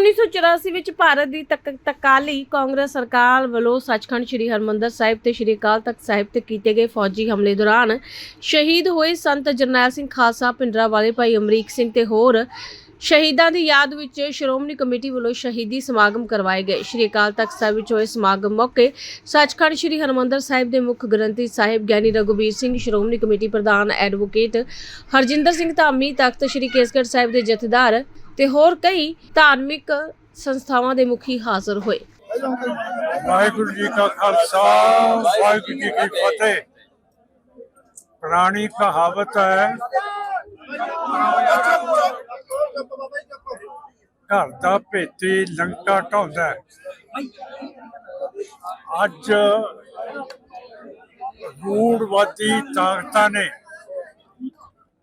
1984 ਵਿੱਚ ਭਾਰਤ ਦੀ ਤਕ- ਤਕਾਲੀ ਕਾਂਗਰਸ ਸਰਕਾਰ ਵੱਲੋਂ ਸੱਚਖੰਡ ਸ੍ਰੀ ਹਰਮੰਦਰ ਸਾਹਿਬ ਤੇ ਸ੍ਰੀ ਅਕਾਲ ਤਖਤ ਸਾਹਿਬ ਤੇ ਕੀਤੇ ਗਏ ਫੌਜੀ ਹਮਲੇ ਦੌਰਾਨ ਸ਼ਹੀਦ ਹੋਏ ਸੰਤ ਜਰਨੈਲ ਸਿੰਘ ਖਾਲਸਾ ਪਿੰਡਰਾਵਾਲੇ ਭਾਈ ਅਮਰੀਕ ਸਿੰਘ ਤੇ ਹੋਰ ਸ਼ਹੀਦਾਂ ਦੀ ਯਾਦ ਵਿੱਚ ਸ਼੍ਰੋਮਣੀ ਕਮੇਟੀ ਵੱਲੋਂ ਸ਼ਹੀਦੀ ਸਮਾਗਮ ਕਰਵਾਏ ਗਏ। ਸ੍ਰੀ ਅਕਾਲ ਤਖਤ ਸਾਹਿਬ ਵਿੱਚ ਹੋਏ ਸਮਾਗਮ ਮੌਕੇ ਸੱਚਖੰਡ ਸ੍ਰੀ ਹਰਮੰਦਰ ਸਾਹਿਬ ਦੇ ਮੁੱਖ ਗ੍ਰੰਥੀ ਸਾਹਿਬ ਗਿਆਨੀ ਰਘੁਬੀਰ ਸਿੰਘ, ਸ਼੍ਰੋਮਣੀ ਕਮੇਟੀ ਪ੍ਰਧਾਨ ਐਡਵੋਕੇਟ ਹਰਜਿੰਦਰ ਸਿੰਘ ਧਾਮੀ, ਤਖਤ ਸ੍ਰੀ ਕੇਸਗੜ੍ਹ ਸਾਹਿਬ ਦੇ ਜਥੇਦਾਰ ਤੇ ਹੋਰ ਕਈ ਧਾਰਮਿਕ ਸੰਸਥਾਵਾਂ ਦੇ ਮੁਖੀ ਹਾਜ਼ਰ ਹੋਏ ਵਾਹਿਗੁਰੂ ਜੀ ਕਾ ਖਾਲਸਾ, ਵਾਹਿਗੁਰੂ ਜੀ ਕੀ ਫਤਿਹ ਪੁਰਾਣੀ ਕਹਾਵਤ ਹੈ, ਘਰ ਦਾ ਭੇਤੀ ਲੰਕਾ ਢਾਉਂਦਾ ਹੈ। ਅੱਜ ਰੂੜਵਾਦੀ ਤਾਕਤਾਂ ਨੇ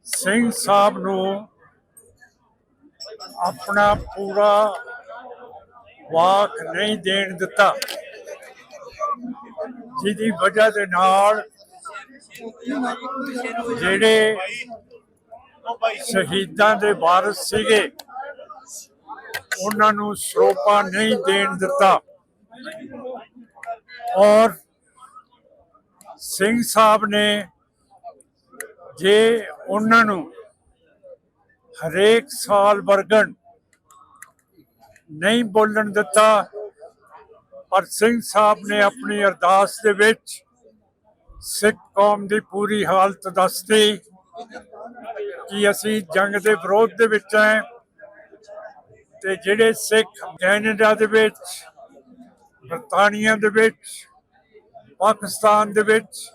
ਸਿੰਘ ਸਾਹਿਬ ਨੂੰ ਆਪਣਾ ਪੂਰਾ ਵਾਕ ਨਹੀਂ ਦੇਣ ਦਿੱਤਾ। ਜਿਹਦੀ ਵਜ੍ਹਾ ਦੇ ਨਾਲ ਜਿਹੜੇ ਸ਼ਹੀਦਾਂ ਦੇ ਵਾਰਸ ਸੀਗੇ, ਉਹਨਾਂ ਨੂੰ ਸਰੋਪਾ ਨਹੀਂ ਦੇਣ ਦਿੱਤਾ। ਔਰ ਸਿੰਘ ਸਾਹਿਬ ਨੇ ਜੇ ਉਹਨਾਂ ਨੂੰ ਹਰੇਕ ਸਾਲ ਵਰਗਣ ਨਹੀਂ ਬੋਲਣ ਦਿੱਤਾ, ਪਰ ਸਿੰਘ ਸਾਹਿਬ ਨੇ ਆਪਣੀ ਅਰਦਾਸ ਦੇ ਵਿੱਚ ਸਿੱਖ ਕੌਮ ਦੀ ਪੂਰੀ ਹਾਲਤ ਦੱਸਦੀ ਕਿ ਅਸੀਂ ਜੰਗ ਦੇ ਵਿਰੋਧ ਦੇ ਵਿੱਚ ਹੈ ਤੇ ਜਿਹੜੇ ਸਿੱਖ ਕੈਨੇਡਾ ਦੇ ਵਿੱਚ, ਬਰਤਾਨੀਆ ਦੇ ਵਿੱਚ, ਪਾਕਿਸਤਾਨ ਦੇ ਵਿੱਚ,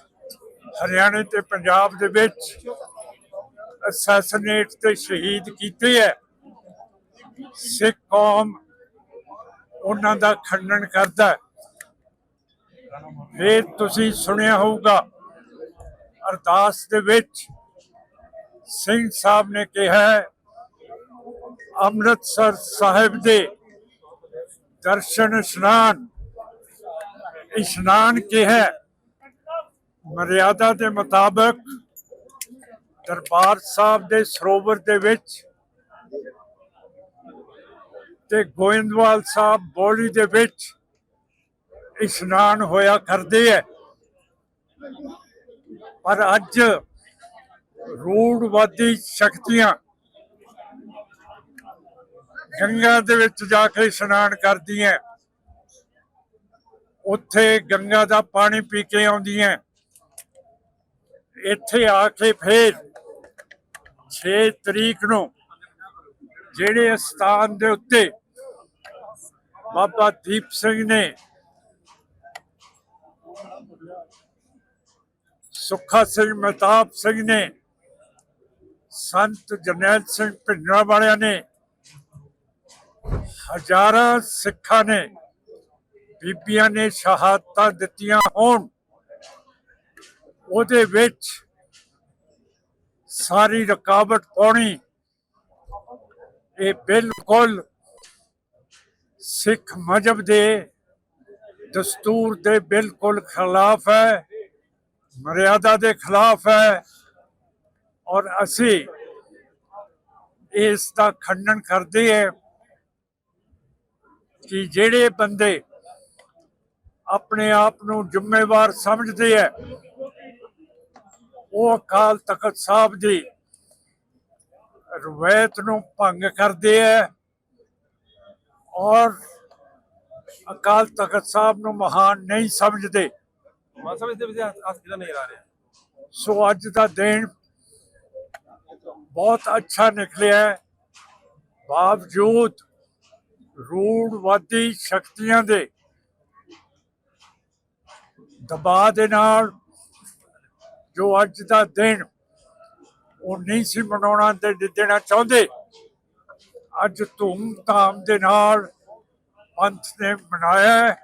ਹਰਿਆਣੇ ਤੇ ਪੰਜਾਬ ਦੇ ਵਿੱਚ ਅਸੈਸੀਨੇਟ ਤੇ ਸ਼ਹੀਦ ਕੀਤੇ ਹੈ ਸਿੱਖ ਕੌਮ ਉਹਨਾਂ ਦਾ ਖੰਡਨ ਕਰਦਾ ਹੈ ਫਿਰ ਤੁਸੀਂ ਸੁਣਿਆ ਹੋਊਗਾ, ਅਰਦਾਸ ਦੇ ਵਿੱਚ ਸਿੰਘ ਸਾਹਿਬ ਨੇ ਕਿਹਾ ਅੰਮ੍ਰਿਤਸਰ ਸਾਹਿਬ ਦੇ ਦਰਸ਼ਨ ਇਸ਼ਨਾਨ ਇਸ਼ਨਾਨ ਕਿਹਾ ਮਰਿਆਦਾ ਦੇ ਮੁਤਾਬਕ ਦਰਬਾਰ ਸਾਹਿਬ ਦੇ ਸਰੋਵਰ ਦੇ ਵਿੱਚ ਤੇ ਗੋਇੰਦਵਾਲ ਸਾਹਿਬ ਬੋਲੀ ਦੇ ਵਿੱਚ ਇਸ਼ਨਾਨ ਹੋਇਆ ਕਰਦੇ ਹੈ ਪਰ ਅੱਜ ਰੂੜਵਾਦੀ ਸ਼ਕਤੀਆਂ ਗੰਗਾ ਦੇ ਵਿੱਚ ਜਾ ਕੇ ਇਸ਼ਨਾਨ ਕਰਦੀਆਂ। ਉੱਥੇ ਗੰਗਾ ਦਾ ਪਾਣੀ ਪੀ ਕੇ ਆਉਂਦੀਆਂ। ਇੱਥੇ ਆ ਕੇ ਫੇਰ 6 ਤਰੀਕ ਨੂੰ ਜਿਹੜੇ ਸਥਾਨ ਦੇ ਉੱਤੇ ਬਾਬਾ ਦੀਪ ਸਿੰਘ ਨੇ ਸੁੱਖਾ ਸਿੰਘ ਮਹਿਤਾਬ ਸਿੰਘ ਨੇ, ਸੰਤ ਜਰਨੈਲ ਸਿੰਘ ਭਿੰਡਰਾਂ ਵਾਲਿਆਂ ਨੇ, ਹਜ਼ਾਰਾਂ ਸਿੱਖਾਂ ਨੇ, ਬੀਬੀਆਂ ਨੇ ਸ਼ਹਾਦਤਾਂ ਦਿੱਤੀਆਂ ਹੋਣ। ਉਹਦੇ ਵਿੱਚ ਸਾਰੀ ਰੁਕਾਵਟ ਪਾਉਣੀ। ਇਹ ਬਿਲਕੁਲ ਸਿੱਖ ਮਜਬ ਦੇ ਦਸਤੂਰ ਦੇ ਬਿਲਕੁਲ ਖਿਲਾਫ ਹੈ, ਮਰਿਆਦਾ ਦੇ ਖਿਲਾਫ ਹੈ ਔਰ ਅਸੀਂ ਇਸ ਦਾ ਖੰਡਨ ਕਰਦੇ ਹਾਂ ਕਿ ਜਿਹੜੇ ਬੰਦੇ ਆਪਣੇ ਆਪ ਨੂੰ ਜ਼ਿੰਮੇਵਾਰ ਸਮਝਦੇ ਹੈ ਉਹ ਅਕਾਲ ਤਖਤ ਸਾਹਿਬ ਦੀ ਰਵਾਇਤ ਨੂੰ ਭੰਗ ਕਰਦੇ ਹੈ ਔਰ ਅਕਾਲ ਤਖਤ ਸਾਹਿਬ ਨੂੰ ਮਹਾਨ ਨਹੀਂ ਸਮਝਦੇ ਮਸਲ ਇਸ ਦੇ ਵਿੱਚ ਹੱਥ ਕਿਹਦਾ ਨਜ਼ਰ ਆ ਰਿਹਾ ਸੋ ਅੱਜ ਦਾ ਦਿਨ ਬਹੁਤ ਅੱਛਾ ਨਿਕਲਿਆ ਹੈ। ਬਾਵਜੂਦ ਰੂੜਵਾਦੀ ਸ਼ਕਤੀਆਂ ਦੇ ਦਬਾਅ ਦੇ ਨਾਲ ਜੋ ਅੱਜ ਦਾ ਦਿਨ ਉਹ ਨਹੀਂ ਸੀ ਮਨਾਉਣਾ ਤੇ ਦੇਣਾ ਚਾਹੁੰਦੇ। ਅੱਜ ਧੂਮ ਧਾਮ ਦੇ ਨਾਲ ਪੰਥ ਨੇ ਮਨਾਇਆ